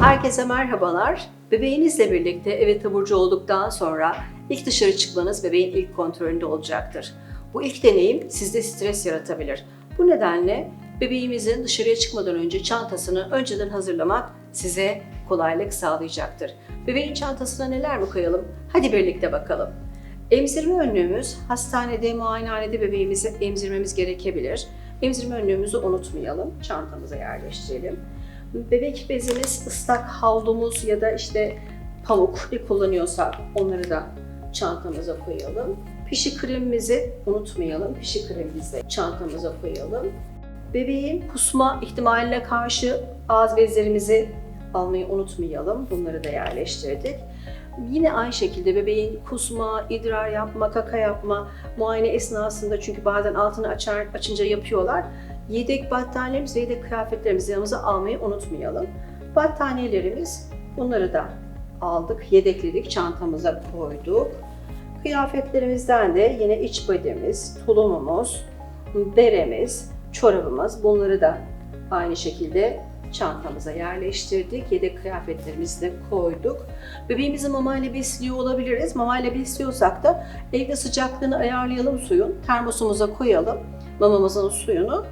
Herkese merhabalar. Bebeğinizle birlikte eve taburcu olduktan sonra ilk dışarı çıkmanız bebeğin ilk kontrolünde olacaktır. Bu ilk deneyim sizde stres yaratabilir. Bu nedenle bebeğimizin dışarıya çıkmadan önce çantasını önceden hazırlamak size kolaylık sağlayacaktır. Bebeğin çantasına neler mi koyalım? Hadi birlikte bakalım. Emzirme önlüğümüz hastanede, muayenehanede bebeğimizi emzirmemiz gerekebilir. Emzirme önlüğümüzü unutmayalım. Çantamıza yerleştirelim. Bebek bezimiz, ıslak havlumuz ya da işte pamuk ne kullanıyorsak onları da çantamıza koyalım. Pişi kremimizi unutmayalım. Pişi kremimizi çantamıza koyalım. Bebeğin kusma ihtimaline karşı ağız bezlerimizi almayı unutmayalım. Bunları da yerleştirdik. Yine aynı şekilde bebeğin kusma, idrar yapma, kaka yapma muayene esnasında çünkü bazen altını açar, açınca yapıyorlar. Yedek battaniyelerimiz ve yedek kıyafetlerimizi yanımıza almayı unutmayalım. Battaniyelerimiz bunları da aldık, yedekledik, çantamıza koyduk. Kıyafetlerimizden de yine iç body'miz, tulumumuz, beremiz, çorabımız bunları da aynı şekilde çantamıza yerleştirdik. Yedek kıyafetlerimizi de koyduk. Bebeğimizi mamayla besliyor olabiliriz. Mamayla besliyorsak da evde sıcaklığını ayarlayalım suyun. Termosumuza koyalım mamamızın suyunu.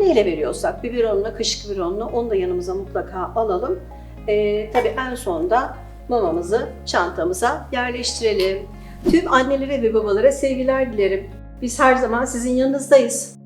Neyle veriyorsak biberonla, kaşık biberonla onu da yanımıza mutlaka alalım. Ee, tabii en sonda mamamızı çantamıza yerleştirelim. Tüm annelere ve babalara sevgiler dilerim. Biz her zaman sizin yanınızdayız.